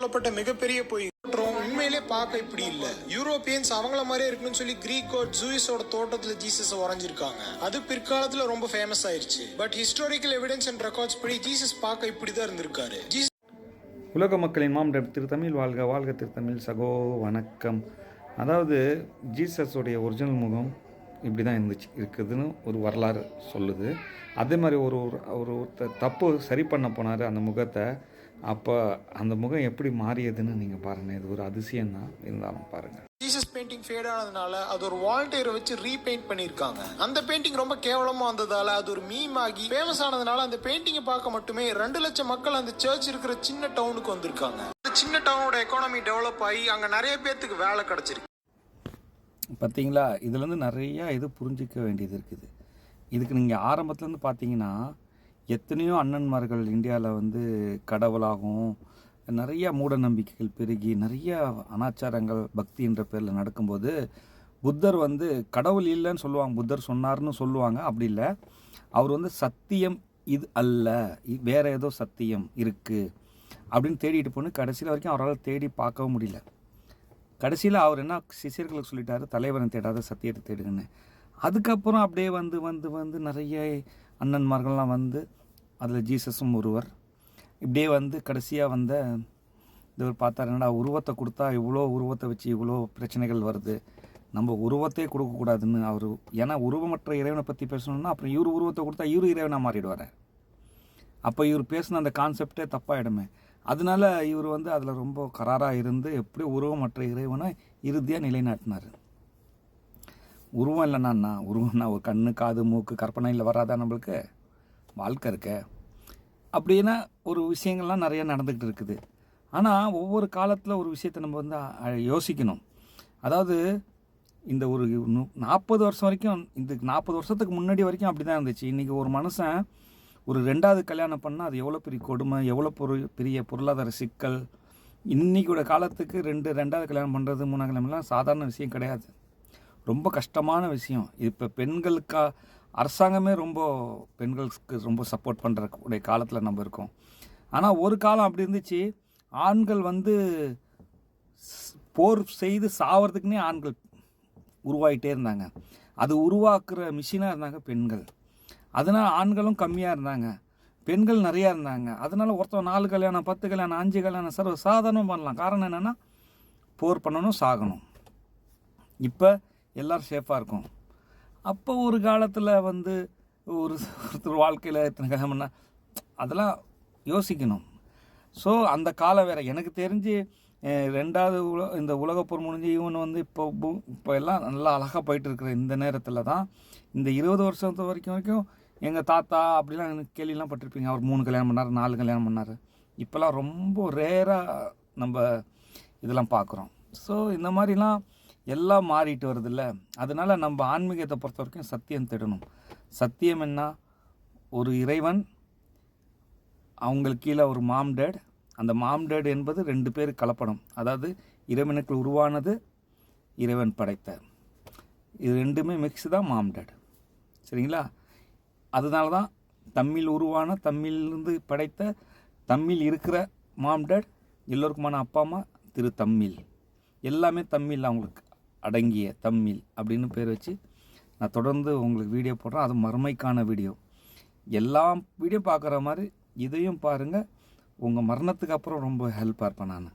சொல்லப்பட்ட மிகப்பெரிய பொய். உண்மையிலே பார்க்க இப்படி இல்ல. யூரோப்பியன்ஸ் அவங்கள மாதிரியே இருக்கணும்னு சொல்லி கிரீக் கோட் ஜூயிஸோட தோட்டத்துல ஜீசஸ் வரைஞ்சிருக்காங்க அது பிற்காலத்துல ரொம்ப ஃபேமஸ் ஆயிருச்சு. But historical evidence and records படி ஜீசஸ் பார்க்க இப்படிதான் இருந்திருக்காரு. ஜீசஸ் உலக மக்களின் மாம்டம் திருத்தமிழ் வாழ்க வாழ்க திருத்தமிழ் சகோ வணக்கம். அதாவது ஜீசஸோடைய ஒரிஜினல் முகம் இப்படி தான் இருந்துச்சு இருக்குதுன்னு ஒரு வரலாறு சொல்லுது. அதே மாதிரி ஒரு ஒரு- ஒரு ஒருத்தர் தப்பு சரி பண்ண போனார் அந்த முகத்தை அப்போ அந்த முகம் எப்படி மாறியதுன்னு நீங்கள் பாருங்கள் இது ஒரு அதிசயம் தான் இருந்தாலும் பாருங்கள் ஜீசஸ் பெயிண்டிங் ஃபேட் ஆனதுனால அது ஒரு வால்டேரை வச்சு ரீபெயிண்ட் பண்ணிருக்காங்க அந்த பெயிண்டிங் ரொம்ப கேவலமா வந்ததால அது ஒரு மீம் ஆகி ஃபேமஸ் ஆனதுனால அந்த பெயிண்டிங்கை பார்க்க மட்டுமே ரெண்டு லட்சம் மக்கள் அந்த சர்ச் இருக்கிற சின்ன டவுனுக்கு வந்திருக்காங்க. அந்த சின்ன டவுனோட எக்கானமி டெவலப் ஆகி அங்க நிறைய பேத்துக்கு வேலை கிடைச்சிருக்கு. பார்த்தீங்களா இதுலேருந்து நிறையா இது புரிஞ்சிக்க வேண்டியது இருக்குது. இதுக்கு நீங்கள் ஆரம்பத்துலேருந்து பார்த்தீங்கன்னா எத்தனையோ அண்ணன்மார்கள் இந்தியாவில் வந்து கடவுளாகவும் நிறைய மூட நம்பிக்கைகள் பெருகி நிறைய அனாச்சாரங்கள் பக்தின்ற பேரில் நடக்கும்போது புத்தர் வந்து கடவுள் இல்லைன்னு சொல்லுவாங்க. புத்தர் சொன்னார்னு சொல்லுவாங்க. அப்படி இல்லை. அவர் வந்து சத்தியம் இது அல்ல. வேற ஏதோ சத்தியம் இருக்குது அப்படின்னு தேடிட்டு போன. கடைசியில் வரைக்கும் அவரால் தேடி பார்க்கவும் முடியல. கடைசியில் அவர் என்ன சிஷியர்களுக்கு சொல்லிட்டாரு தலைவனை தேடாத சத்தியத்தை தேடுங்கன்னு. அதுக்கப்புறம் அப்படியே வந்து வந்து வந்து நிறைய அண்ணன்மார்கள்லாம் வந்து அதில் ஜீசஸும் ஒருவர். இப்படியே வந்து கடைசியாக வந்த இவர் பார்த்தாரு என்னடா உருவத்தை கொடுத்தா இவ்வளோ உருவத்தை வச்சு இவ்வளோ பிரச்சனைகள் வருது. நம்ம உருவத்தையே கொடுக்கக்கூடாதுன்னு அவர் ஏன்னா உருவமற்ற இறைவனை பற்றி பேசணும்னா அப்புறம் இவர் உருவத்தை கொடுத்தா இவரு இறைவனாக மாறிடுவார். அப்போ இவர் பேசின அந்த கான்செப்டே தப்பாயிடுமே. அதனால இவர் வந்து அதில் ரொம்ப கராராக இருந்து எப்படி உருவமற்ற இறைவனை இறுதியாக நிலைநாட்டினார்? உருவம் இல்லைன்னா உருவம்னா ஒரு கண்ணு காது மூக்கு கற்பனையில் வராதா நம்மளுக்கு? வாழ்க்கை இருக்க. அப்படின்னா ஒரு விஷயங்கள்லாம் நிறையா நடந்துக்கிட்டு இருக்குது. ஆனால் ஒவ்வொரு காலத்தில் ஒரு விஷயத்தை நம்ம வந்து யோசிக்கணும். அதாவது இந்த ஒரு நாற்பது வருஷம் வரைக்கும் இந்த நாற்பது வருஷத்துக்கு முன்னாடி வரைக்கும் அப்படி தான் இருந்துச்சு. இன்றைக்கி ஒரு மனுஷன் ஒரு ரெண்டாவது கல்யாணம் பண்ணால் அது எவ்வளோ பெரிய கொடுமை எவ்வளோ பொரு பெரிய பொருளாதார சிக்கல். இன்னைக்கூட காலத்துக்கு ரெண்டு ரெண்டாவது கல்யாணம் பண்ணுறது மூணாவது கல்யாணம்லாம் சாதாரண விஷயம் கிடையாது. ரொம்ப கஷ்டமான விஷயம். இப்போ பெண்களுக்கா அரசாங்கமே ரொம்ப பெண்களுக்கு ரொம்ப சப்போர்ட் பண்ணுறக்கூடிய காலத்தில் நம்ம இருக்கோம். ஆனால் ஒரு காலம் அப்படி இருந்துச்சு. ஆண்கள் வந்து போர் செய்து சாவறதுக்குன்னே ஆண்கள் உருவாகிட்டே இருந்தாங்க. அது உருவாக்குற மிஷினாக இருந்தாங்க பெண்கள். அதனால் ஆண்களும் கம்மியாக இருந்தாங்க. பெண்கள் நிறையா இருந்தாங்க. அதனால் ஒருத்தன் நாலு கல்யாணம் பத்து கல்யாணம் அஞ்சு கல்யாணம் சர்வ சாதாரணம் பண்ணலாம். காரணம் என்னென்னா போர் பண்ணணும் சாகணும். இப்போ எல்லோரும் சேஃபாக இருக்கும். அப்போ ஒரு காலத்தில் வந்து ஒரு ஒருத்தர் வாழ்க்கையில் எத்தனை கல்யாணம் அதெல்லாம் யோசிக்கணும். ஸோ அந்த காலம் வேறு. எனக்கு தெரிஞ்சு ரெண்டாவது உல இந்த உலகப்போர் முடிஞ்சு இவன் வந்து இப்போ பூ- இப்போ எல்லாம் நல்லா அழகாக போயிட்டு இருக்கிற இந்த நேரத்தில் தான் இந்த இருபது வருஷத்து வரைக்கும் வரைக்கும் எங்கள் தாத்தா அப்படிலாம் எனக்கு கேள்விலாம் பட்டிருப்பீங்க. அவர் மூணு கல்யாணம் பண்ணார் நாலு கல்யாணம் பண்ணார். இப்போல்லாம் ரொம்ப ரேராக நம்ம இதெல்லாம் பார்க்குறோம். ஸோ இந்த மாதிரிலாம் எல்லாம் மாறிட்டு வருதுல்ல. அதனால நம்ம ஆன்மீகத்தை பொறுத்த வரைக்கும் சத்தியம் தேடணும். சத்தியம் என்ன? ஒரு இறைவன் அவங்களுக்கு கீழே ஒரு மாம்டேட் அந்த மாம்டேட் என்பது ரெண்டு பேர் கலப்படம். அதாவது இறைவனுக்கு உருவானது இறைவன் படைத்த. இது ரெண்டுமே மிக்ஸ் தான் மாம்டேட் சரிங்களா? அதனால தான் தமிழ் உருவான தமிழ்லேருந்து படைத்த தமிழ் இருக்கிற மாம்டேட் எல்லோருக்குமான அப்பா அம்மா திரு தமிழ். எல்லாமே தமிழ் அவங்களுக்கு. அடங்கிய தம்மில் அப்படின்னு பேர் வச்சு நான் தொடர்ந்து உங்களுக்கு வீடியோ போடுறேன். அது மறுமைக்கான வீடியோ. எல்லா வீடியோ பார்க்குற மாதிரி இதையும் பாருங்கள் உங்கள் மரணத்துக்கு அப்புறம் ரொம்ப ஹெல்ப்பாக இருப்பேன் நான்.